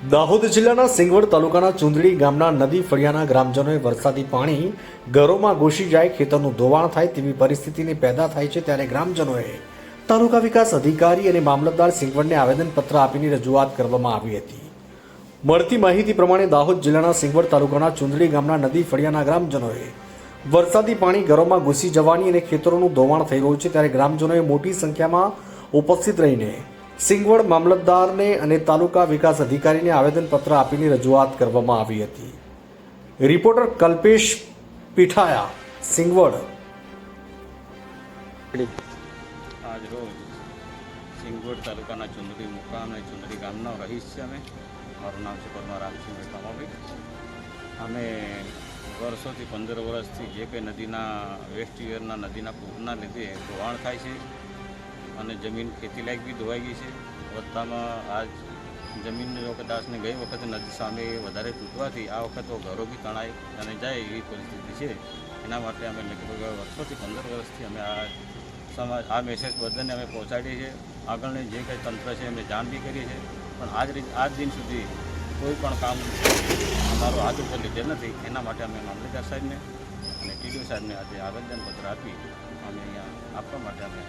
દાહોદ જિલ્લાના સિંગવડ તાલુકાના ચુંદડી ગામના નદી ફળિયાના ગ્રામજનોએ વરસાદી પાણી ઘરોમાં ઘૂસી જાય, ખેતરનું ધોવાણ થાય તેવી પરિસ્થિતિની પેદા થાય છે ત્યારે ગ્રામજનોએ તાલુકા વિકાસ અધિકારી અને મામલતદાર સિંગવડને આવેદનપત્ર આપીને રજૂઆત કરવામાં આવી હતી. મળતી માહિતી પ્રમાણે દાહોદ જિલ્લાના સિંગવડ તાલુકાના ચુંદડી ગામના નદી ફળિયાના ગ્રામજનોએ વરસાદી પાણી ઘરોમાં ઘૂસી જવાની અને ખેતરોનું ધોવાણ થઈ રહ્યું છે ત્યારે ગ્રામજનોએ મોટી સંખ્યામાં ઉપસ્થિત રહીને સિંગવડ મામલતદારને અને તાલુકા વિકાસ અધિકારીને આવેદનપત્ર આપીને રજૂઆત કરવામાં આવી હતી. રિપોર્ટર કલ્પેશ પીઠાયા, સિંગવડ. આજરોજ સિંગવડ તાલુકાના ચુંદડી મુકામ અને ચુંદડી ગામનો રહીશ છે અમે. મારું નામ છે પરમાર રામસિંહભાઈ કામાભાઈ અમે વર્ષોથી પંદર વર્ષથી જે કંઈ નદીના, વેસ્ટ યરના નદીના પૂરના લીધે ધોવાણ થાય છે. અને જમીન ખેતી લાયક બી ધોવાઈ ગઈ છે. વધતામાં આજ જમીન વખત ગઈ વખતે નદી સામે વધારે તૂટવાથી આ વખત ઘરો બી તણાઈ અને જાય એવી પરિસ્થિતિ છે. એના માટે અમે લગભગ વર્ષોથી પંદર વર્ષથી અમે આ સમાજ આ મેસેજ બધાને અમે પહોંચાડીએ છીએ. આગળની જે કંઈ તંત્ર છે અમે જાણ બી કરીએ છીએ. પણ આજ રીત, આજ દિન સુધી કોઈ પણ કામ અમારો હાથ ઉપર લીધેલ નથી. એના માટે અમે મામલતદાર સાહેબને અને ટીડીઓ સાહેબને આજે આવેદનપત્ર આપી અમે અહીંયા આપવા માટે અમે